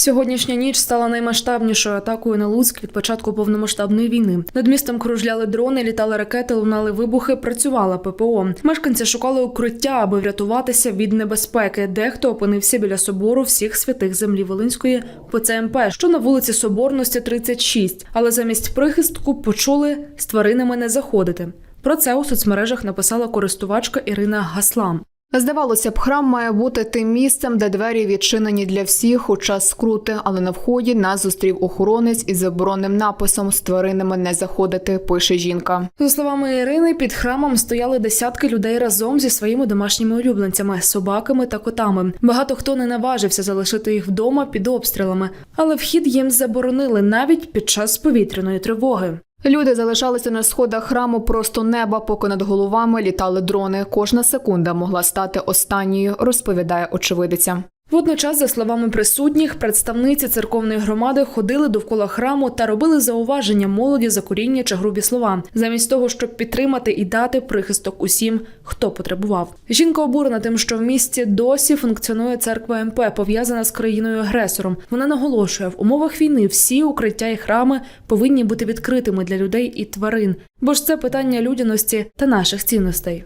Сьогоднішня ніч стала наймасштабнішою атакою на Луцьк від початку повномасштабної війни. Над містом кружляли дрони, літали ракети, лунали вибухи. Працювала ППО. Мешканці шукали укриття, аби врятуватися від небезпеки. Дехто опинився біля собору всіх святих землі Волинської ПЦМП, що на вулиці Соборності 36. Але замість прихистку почули з тваринами не заходити. Про це у соцмережах написала користувачка Ірина Гаслам. Здавалося б, храм має бути тим місцем, де двері відчинені для всіх у час скрути, але на вході нас зустрів охоронець із заборонним написом з тваринами не заходити. Пише жінка. За словами Ірини, під храмом стояли десятки людей разом зі своїми домашніми улюбленцями, собаками та котами. Багато хто не наважився залишити їх вдома під обстрілами, але вхід їм заборонили навіть під час повітряної тривоги. Люди залишалися на сходах храму просто неба, поки над головами літали дрони. Кожна секунда могла стати останньою, розповідає очевидиця. Водночас, за словами присутніх, представниці церковної громади ходили довкола храму та робили зауваження молоді за коріння чи грубі слова, замість того, щоб підтримати і дати прихисток усім, хто потребував. Жінка обурена тим, що в місті досі функціонує церква МП, пов'язана з країною агресором. Вона наголошує, в умовах війни всі укриття і храми повинні бути відкритими для людей і тварин, бо ж це питання людяності та наших цінностей.